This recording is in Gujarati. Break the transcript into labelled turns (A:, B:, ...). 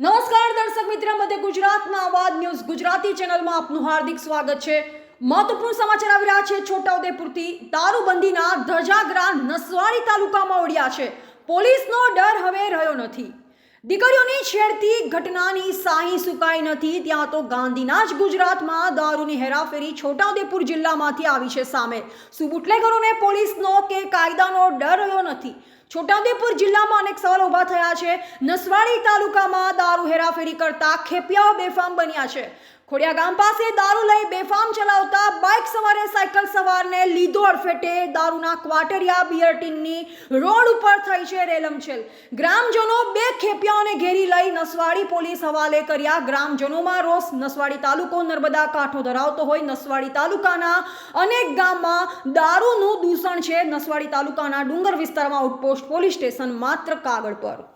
A: નમસ્કાર, દર્શક મિત્ર, મધ્ય ગુજરાતના અવાજ ન્યૂઝ ગુજરાતી ચેનલમાં આપનું હાર્દિક સ્વાગત છે. મહત્વપૂર્ણ સમાચાર આવી રહ્યા છે. છોટાઉદેપુરથી દારૂબંધીના ધજાગરા નસવાડી તાલુકામાં ઓળ્યા છે. પોલીસનો ડર હવે રહ્યો નથી. દીકરીઓની છેડતી ઘટનાની સાહી સુકાઈ નથી. ત્યાં તો ગાંધીના જ ગુજરાતમાં દારૂની હેરાફેરી છોટાઉદેપુર જિલ્લામાંથી આવી છે સામે. શું બુટલેગરોને પોલીસનો કે કાયદાનો ડર રહ્યો નથી. છોટાઉદેપુર જિલ્લામાં અનેક સવાલ ઊભા થયા છે. નસવાડી તાલુકામાં દારૂ હેરાફેરી કરતા ખેપિયાઓ બેફામ બન્યા છે. ખોડિયા ગામ પાસે દારૂ લઈ બેફામ ચલાવતા બાઇક સવારે સાયકલ સવારને લીધો અડફેટે દારૂના ક્વાટરિયા બિયર ટીનની રોડ ઉપર થઈ છે રેલમછેલ. ગ્રામજનો બે ખેપિયાઓને ઘેરી લઈ નસવાડી પોલીસ હવાલે કર્યા. ગ્રામજનોમાં રોષ. નસવાડી તાલુકો નર્મદા કાંઠો ધરાવતો હોય નસવાડી તાલુકાના અનેક ગામમાં દારૂનું દૂષણ છે. નસવાડી તાલુકાના ડુંગર વિસ્તારમાં પોલીસ સ્ટેશન માત્ર કાગળ પર.